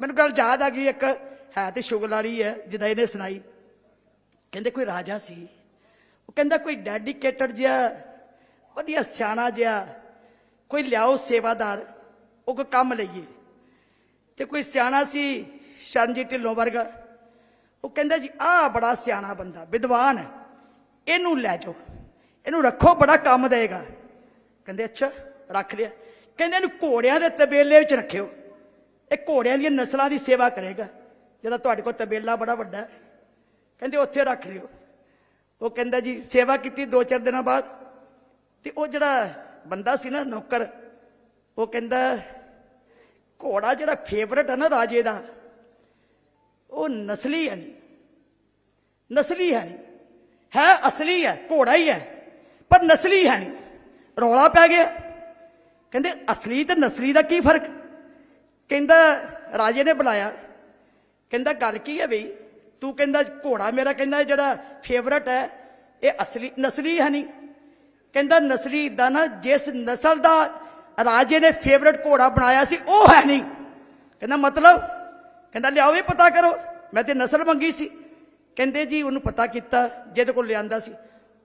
ਮੈਨੂੰ ਗੱਲ ਯਾਦ ਆ ਗਈ, ਇੱਕ ਹੈ ਤੇ ਸ਼ੁਗਲ ਵਾਲੀ ਹੈ, ਜਿਹਦਾ ਇਹਨੇ ਸੁਣਾਈ। ਕਹਿੰਦੇ ਕੋਈ ਰਾਜਾ ਸੀ। ਉਹ ਕਹਿੰਦਾ ਕੋਈ ਡੈਡੀਕੇਟਡ ਜਿਹਾ, ਵਧੀਆ ਸਿਆਣਾ ਜਿਹਾ, ਕੋਈ ਲਿਆਓ ਸੇਵਾਦਾਰ, ਉਹ ਕੋਈ ਕੰਮ ਲਈਏ। ਤੇ ਕੋਈ ਸਿਆਣਾ ਸੀ, ਸ਼ਰਨਜੀਤ ਢਿੱਲੋਂ ਵਰਗਾ। ਉਹ ਕਹਿੰਦਾ ਜੀ, ਆਹ ਬੜਾ ਸਿਆਣਾ ਬੰਦਾ, ਵਿਦਵਾਨ ਹੈ। ਇਹਨੂੰ ਲੈ ਜਾਓ। ਇਹਨੂੰ ਰੱਖੋ, ਬੜਾ ਕੰਮ ਦੇਗਾ। ਕਹਿੰਦੇ, ਅੱਛਾ, ਰੱਖ ਲਿਆ। ਕਹਿੰਦੇ, ਇਹਨੂੰ ਘੋੜਿਆਂ ਦੇ ਤਬੇਲੇ ਵਿੱਚ ਰੱਖਿਓ। ਇਹ ਘੋੜਿਆਂ ਦੀਆਂ ਨਸਲਾਂ ਦੀ ਸੇਵਾ ਕਰੇਗਾ। ਜਿਹਦਾ ਤੁਹਾਡੇ ਕੋਲ ਤਬੇਲਾ ਬੜਾ ਵੱਡਾ ਹੈ। ਕਹਿੰਦੇ ਉੱਥੇ ਰੱਖ ਲਿਓ। ਉਹ ਕਹਿੰਦਾ ਜੀ, ਸੇਵਾ ਕੀਤੀ ਦੋ ਚਾਰ ਦਿਨਾਂ ਬਾਅਦ। ਤੇ ਉਹ ਜਿਹੜਾ ਬੰਦਾ ਸੀ ਨਾ, ਨੌਕਰ, ਉਹ ਕਹਿੰਦਾ, ਘੋੜਾ ਜਿਹੜਾ ਫੇਵਰਟ ਹੈ ਨਾ ਰਾਜੇ ਦਾ, ਉਹ ਨਸਲੀ ਹੈ ਨਹੀਂ। ਨਸਲੀ ਹੈ ਨਹੀਂ। ਹੈ ਅਸਲੀ ਹੈ, ਘੋੜਾ ਹੀ ਹੈ, ਪਰ ਨਸਲੀ ਹੈ ਨਹੀਂ। ਰੌਲਾ ਪੈ ਗਿਆ। ਕਹਿੰਦੇ ਅਸਲੀ ਤੇ ਨਸਲੀ ਦਾ ਕੀ ਫ਼ਰਕ? ਕਹਿੰਦਾ, ਰਾਜੇ ਨੇ ਬੁਲਾਇਆ ਕਹਿੰਦਾ, ਗੱਲ ਕੀ ਹੈ ਬਈ? ਤੂੰ ਕਹਿੰਦਾ, ਘੋੜਾ ਮੇਰਾ ਕਹਿੰਦਾ ਜਿਹੜਾ ਫੇਵਰਟ ਹੈ, ਇਹ ਅਸਲੀ, ਨਸਲੀ ਹੈ ਨਹੀਂ। ਕਹਿੰਦਾ, ਨਸਲੀ ਦਾ ਨਾ, ਜਿਸ ਨਸਲ ਦਾ ਰਾਜੇ ਨੇ ਫੇਵਰਟ ਘੋੜਾ ਬਣਾਇਆ ਸੀ, ਉਹ ਹੈ ਨਹੀਂ। ਕਹਿੰਦਾ, ਮਤਲਬ? ਕਹਿੰਦਾ, ਲਿਆਓ ਵੀ, ਪਤਾ ਕਰੋ। ਮੈਂ ਤੇ ਨਸਲ ਮੰਗੀ ਸੀ। ਕਹਿੰਦੇ ਜੀ, ਉਹਨੂੰ ਪਤਾ ਕੀਤਾ, ਜਿਹਦੇ ਕੋਲ ਲਿਆਂਦਾ ਸੀ।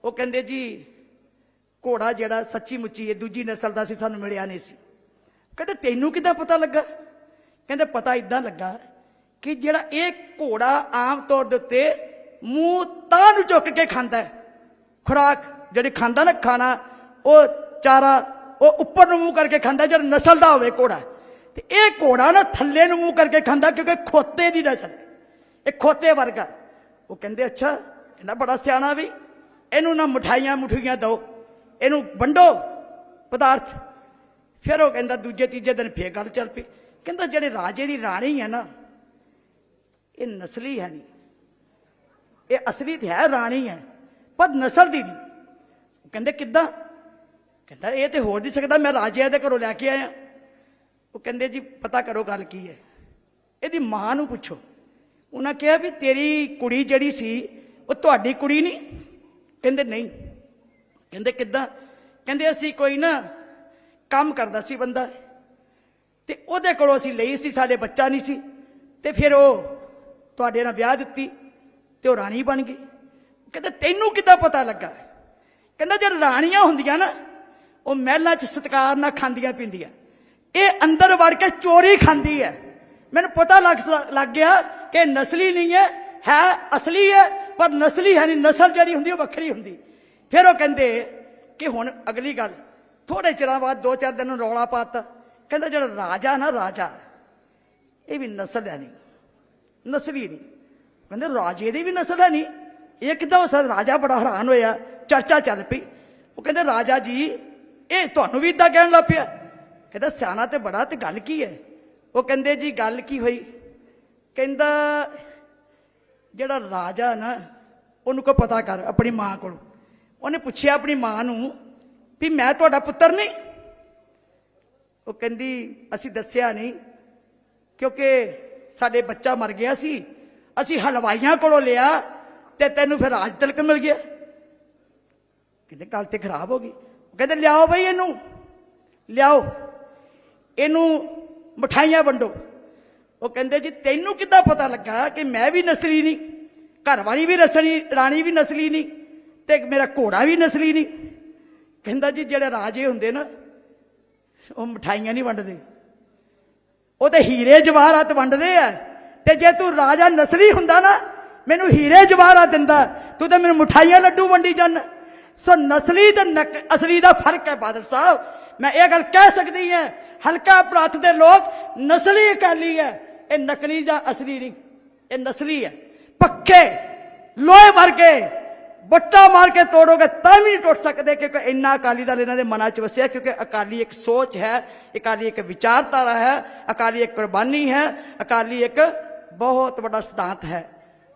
ਉਹ ਕਹਿੰਦੇ ਜੀ, ਘੋੜਾ ਜਿਹੜਾ ਸੱਚੀ ਮੁੱਚੀ ਹੈ ਦੂਜੀ ਨਸਲ ਦਾ ਸੀ, ਸਾਨੂੰ ਮਿਲਿਆ ਨਹੀਂ ਸੀ। ਕਹਿੰਦੇ, ਤੈਨੂੰ ਕਿੱਦਾਂ ਪਤਾ ਲੱਗਾ? ਕਹਿੰਦੇ ਪਤਾ ਇਦਾਂ ਲੱਗਾ ਕਿ ਜਿਹੜਾ ਇਹ ਘੋੜਾ ਆਮ ਤੌਰ ਦੇ ਉੱਤੇ ਮੂੰਹ ਤਾਂ ਨੂੰ ਚੁੱਕ ਕੇ ਖਾਂਦਾ ਖੁਰਾਕ ਜਿਹੜੀ ਖਾਂਦਾ ਨਾ ਖਾਣਾ, ਉਹ ਚਾਰਾ, ਉਹ ਉੱਪਰ ਨੂੰ ਮੂੰਹ ਕਰਕੇ ਖਾਂਦਾ, ਜਿਹੜਾ ਨਸਲ ਦਾ ਹੋਵੇ ਘੋੜਾ। ਤੇ ਇਹ ਘੋੜਾ ਨਾ ਥੱਲੇ ਨੂੰ ਮੂੰਹ ਕਰਕੇ ਖਾਂਦਾ ਕਿਉਂਕਿ ਖੋਤੇ ਦੀ ਨਸਲ ਇਹ ਖੋਤੇ ਵਰਗਾ। ਉਹ ਕਹਿੰਦੇ, ਅੱਛਾ ਕਹਿੰਦਾ ਬੜਾ ਸਿਆਣਾ ਵੀ। ਇਹਨੂੰ ਨਾ ਮਠਾਈਆਂ ਮੁਠੀਆਂ ਦਿਓ। ਇਹਨੂੰ ਵੰਡੋ ਪਦਾਰਥ। ਫਿਰ ਉਹ ਕਹਿੰਦਾ, ਦੂਜੇ ਤੀਜੇ ਦਿਨ ਫੇਰ ਗੱਲ ਚੱਲ ਪਈ। ਕਹਿੰਦਾ ਜਿਹੜੇ ਰਾਜੇ ਦੀ ਰਾਣੀ ਹੈ ਨਾ, ਇਹ ਨਸਲੀ ਹੈ ਨਹੀਂ। ਇਹ ਅਸਲੀ ਤੇ ਹੈ ਰਾਣੀ ਹੈ ਪਰ ਨਸਲ ਦੀ ਨਹੀਂ। ਉਹ ਕਹਿੰਦੇ, ਕਿੱਦਾਂ? ਕਹਿੰਦਾ, ਇਹ ਤੇ ਹੋ ਨਹੀਂ ਸਕਦਾ, ਮੈਂ ਰਾਜਿਆਂ ਦੇ ਘਰੋਂ ਲੈ ਕੇ ਆਇਆ। ਉਹ ਕਹਿੰਦੇ, ਜੀ, ਪਤਾ ਕਰੋ ਗੱਲ ਕੀ ਹੈ। ਇਹਦੀ ਮਾਂ ਨੂੰ ਪੁੱਛੋ। ਉਹਨਾਂ ਕਿਹਾ ਵੀ, ਤੇਰੀ ਕੁੜੀ ਜਿਹੜੀ ਸੀ, ਉਹ ਤੁਹਾਡੀ ਕੁੜੀ ਨਹੀਂ? ਕਹਿੰਦੇ ਨਹੀਂ। ਕਹਿੰਦੇ, ਕਿੱਦਾਂ? ਕਹਿੰਦੇ, ਅਸੀਂ ਕੋਈ ਨਾ ਕੰਮ ਕਰਦਾ ਸੀ ਬੰਦਾ। ਤੇ ਉਹਦੇ ਕੋਲੋਂ ਅਸੀਂ ਲਈ ਸੀ, ਸਾਡੇ ਬੱਚਾ ਨਹੀਂ ਸੀ। ਤੇ ਫਿਰ ਉਹ ਤੁਹਾਡੇ ਨਾਲ ਵਿਆਹ ਦਿੱਤੀ ਤੇ ਉਹ ਰਾਣੀ ਬਣ ਗਈ। ਕਹਿੰਦੇ, ਤੈਨੂੰ ਕਿੱਦਾਂ ਪਤਾ ਲੱਗਾ? ਕਹਿੰਦਾ ਜੇ ਰਾਣੀਆਂ ਹੁੰਦੀਆਂ ਨਾ, ਉਹ ਮਹਿਲਾਂ 'ਚ ਸਤਕਾਰ ਨਾਲ ਖਾਂਦੀਆਂ ਪੀਂਦੀਆਂ। ਇਹ ਅੰਦਰ ਵੜ ਕੇ ਚੋਰੀ ਖਾਂਦੀ ਹੈ। ਮੈਨੂੰ ਪਤਾ ਲੱਗ ਸ- ਲੱਗ ਗਿਆ ਕਿ ਨਸਲੀ ਨਹੀਂ ਹੈ ਹੈ ਅਸਲੀ ਹੈ, ਪਰ ਨਸਲੀ ਹੈ ਨਹੀਂ ਨਸਲ ਜਿਹੜੀ ਹੁੰਦੀ, ਉਹ ਵੱਖਰੀ ਹੁੰਦੀ। ਫਿਰ ਉਹ ਕਹਿੰਦੇ ਕਿ ਹੁਣ ਅਗਲੀ ਗੱਲ ਥੋੜੇ ਚਿਰਾਂ ਬਾਅਦ ਦੋ ਚਾਰ ਦਿਨ ਨੂੰ ਰੌਲਾ ਪਾਤਾ ਕਹਿੰਦਾ ਜਿਹੜਾ ਰਾਜਾ ਨਾ ਰਾਜਾ, ਇਹ ਵੀ ਨਸਲ ਹੈ ਨਹੀਂ, ਨਸਲੀ ਨਹੀਂ। ਕਹਿੰਦੇ ਰਾਜੇ ਦੀ ਵੀ ਨਸਲ ਹੈ ਨਹੀਂ। ਇਹ ਕਿਦਾਂ ਹੋ ਸਕਦਾ ਰਾਜਾ ਬੜਾ ਹੈਰਾਨ ਹੋਇਆ ਚਰਚਾ ਚੱਲ ਪਈ। ਉਹ ਕਹਿੰਦੇ, ਰਾਜਾ ਜੀ, ਇਹ ਤੁਹਾਨੂੰ ਵੀ ਇਦਾਂ ਕਹਿਣ ਲੱਗ ਪਿਆ? ਕਹਿੰਦਾ, ਸਿਆਣਾ ਤੇ ਬੜਾ ਤੇ ਗੱਲ ਕੀ ਹੈ? ਉਹ ਕਹਿੰਦੇ, ਜੀ, ਗੱਲ ਕੀ ਹੋਈ? ਕਹਿੰਦਾ, ਜਿਹੜਾ ਰਾਜਾ ਨਾ, ਉਹਨੂੰ ਕੋ ਪਤਾ ਕਰ, ਆਪਣੀ ਮਾਂ ਕੋਲ। ਉਹਨੇ ਪੁੱਛਿਆ ਆਪਣੀ ਮਾਂ ਨੂੰ ਵੀ ਮੈਂ ਤੁਹਾਡਾ ਪੁੱਤਰ ਨਹੀਂ? ਉਹ ਕਹਿੰਦੀ, ਅਸੀਂ ਦੱਸਿਆ ਨਹੀਂ, ਕਿਉਂਕਿ ਸਾਡੇ ਬੱਚਾ ਮਰ ਗਿਆ ਸੀ, ਅਸੀਂ ਹਲਵਾਈਆਂ ਕੋਲੋਂ ਲਿਆ ਤੇ ਤੈਨੂੰ ਫਿਰ ਰਾਜ ਤਿਲਕ ਮਿਲ ਗਿਆ। ਕਹਿੰਦੇ, ਗੱਲ ਤੇ ਖਰਾਬ ਹੋ ਗਈ। ਉਹ ਕਹਿੰਦੇ, ਲਿਆਓ ਬਈ ਇਹਨੂੰ, ਲਿਆਓ, ਇਹਨੂੰ ਮਠਾਈਆਂ ਵੰਡੋ। ਉਹ ਕਹਿੰਦੇ, ਜੀ ਤੈਨੂੰ ਕਿੱਦਾਂ ਪਤਾ ਲੱਗਾ ਕਿ ਮੈਂ ਵੀ ਨਸਲੀ ਨਹੀਂ ਘਰ ਵਾਲੀ ਵੀ ਨਸਲੀ, ਰਾਣੀ ਵੀ ਨਸਲੀ ਨਹੀਂ ਤੇ ਮੇਰਾ ਘੋੜਾ ਵੀ ਨਸਲੀ ਨਹੀਂ? ਕਹਿੰਦਾ ਜੀ, ਜਿਹੜੇ ਰਾਜੇ ਹੁੰਦੇ ਨਾ ਉਹ ਮਠਾਈਆਂ ਨਹੀਂ ਵੰਡਦੇ। ਉਹ ਤੇ ਹੀਰੇ ਜਵਾਹਰਾਤ ਵੰਡਦੇ ਆ। ਤੇ ਜੇ ਤੂੰ ਰਾਜਾ ਨਸਲੀ ਹੁੰਦਾ ਨਾ, ਮੈਨੂੰ ਹੀਰੇ ਜਵਾਹਰਾਤ ਦਿੰਦਾ। ਤੂੰ ਤਾਂ ਮੈਨੂੰ ਮਠਾਈਆਂ ਲੱਡੂ ਵੰਡੀ ਜਾਂਦਾ ਸੋ ਨਸਲੀ ਤੇ ਨਕ- ਅਸਲੀ ਦਾ ਫ਼ਰਕ ਹੈ ਬਾਦਲ ਸਾਹਿਬ। ਮੈਂ ਇਹ ਗੱਲ ਕਹਿ ਸਕਦੀ ਹਾਂ, ਹਲਕਾ ਪ੍ਰਾਤ ਦੇ ਲੋਕ ਨਸਲੀ ਅਕਾਲੀ ਹੈ। ਇਹ ਨਕਲੀ ਜਾਂ ਅਸਲੀ ਨਹੀਂ, ਇਹ ਨਸਲੀ ਹੈ। ਪੱਕੇ, ਲੋਹੇ ਵਰਗੇ। ਬੱਟਾ ਮਾਰ ਕੇ ਤੋੜੋਗੇ ਤਾਂ ਵੀ ਨਹੀਂ ਟੁੱਟ ਸਕਦੇ, ਕਿਉਂਕਿ ਇੰਨਾ ਅਕਾਲੀ ਦਲ ਇਹਨਾਂ ਦੇ ਮਨਾਂ 'ਚ ਵਸਿਆ, ਕਿਉਂਕਿ ਅਕਾਲੀ ਇੱਕ ਸੋਚ ਹੈ, ਅਕਾਲੀ ਇੱਕ ਵਿਚਾਰਧਾਰਾ ਹੈ, ਅਕਾਲੀ ਇੱਕ ਕੁਰਬਾਨੀ ਹੈ, ਅਕਾਲੀ ਇੱਕ ਬਹੁਤ ਵੱਡਾ ਸਿਧਾਂਤ ਹੈ।